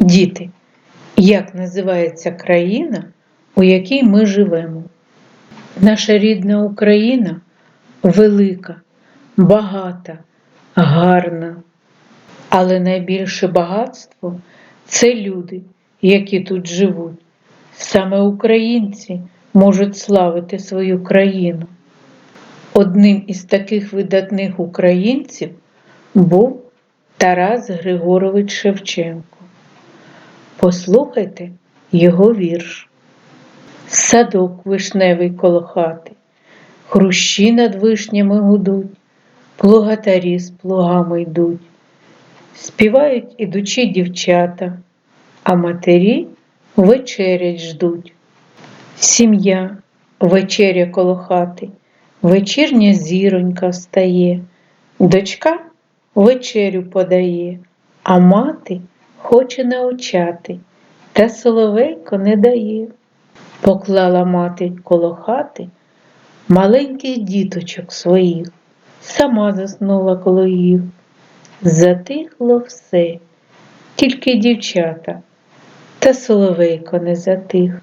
Діти, як називається країна, у якій ми живемо? Наша рідна Україна велика, багата, гарна. Але найбільше багатство це люди, які тут живуть. Саме українці можуть славити свою країну. Одним із таких видатних українців був Тарас Григорович Шевченко. Послухайте його вірш. Садок вишневий коло хати, хрущі над вишнями гудуть, плугатарі з плугами йдуть, співають ідучі дівчата, а матері вечерять ждуть. Сім'я, вечеря коло хати, вечірня зіронька встає, дочка вечерю подає, а мати хоче научати, та соловейко не дає. Поклала мати коло хати маленьких діточок своїх, сама заснула коло їх. Затихло все, тільки дівчата, та соловейко не затих.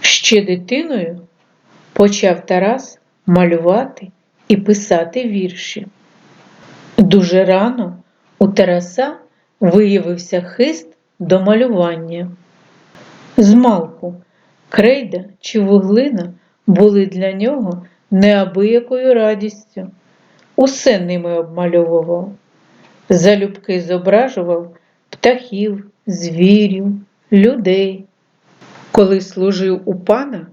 Ще дитиною почав Тарас малювати і писати вірші. Дуже рано у Тараса виявився хист до малювання. Змалку крейда чи вуглина були для нього неабиякою радістю. Усе ними обмальовував. Залюбки зображував птахів, звірів, людей. Коли служив у пана,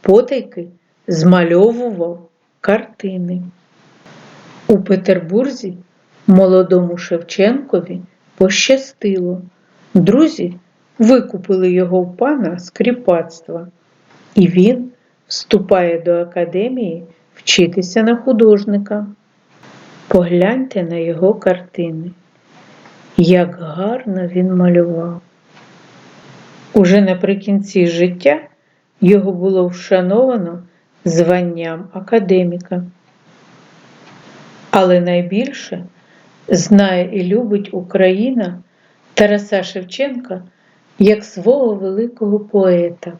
потайки змальовував картини. У Петербурзі молодому Шевченкові пощастило. Друзі викупили його в пана з кріпацтва, і він вступає до академії вчитися на художника. Погляньте на його картини, як гарно він малював. Уже наприкінці життя його було вшановано званням академіка. Але найбільше знає і любить Україна Тараса Шевченка як свого великого поета.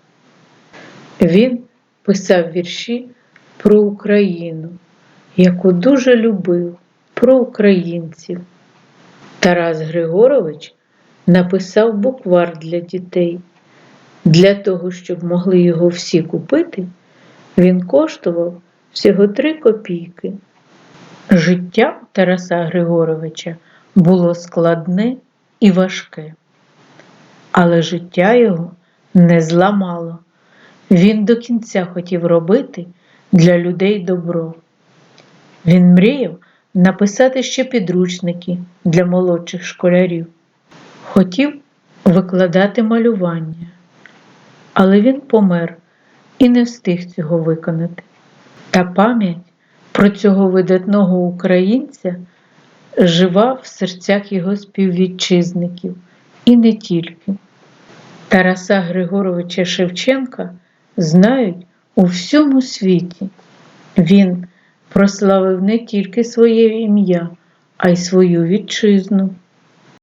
Він писав вірші про Україну, яку дуже любив, про українців. Тарас Григорович написав буквар для дітей. Для того, щоб могли його всі купити, він коштував всього три копійки. Життя Тараса Григоровича було складне і важке, але життя його не зламало. Він до кінця хотів робити для людей добро. Він мріяв написати ще підручники для молодших школярів. Хотів викладати малювання, але він помер і не встиг цього виконати. Та пам'ять про цього видатного українця жива в серцях його співвітчизників і не тільки. Тараса Григоровича Шевченка знають у всьому світі. Він прославив не тільки своє ім'я, а й свою вітчизну.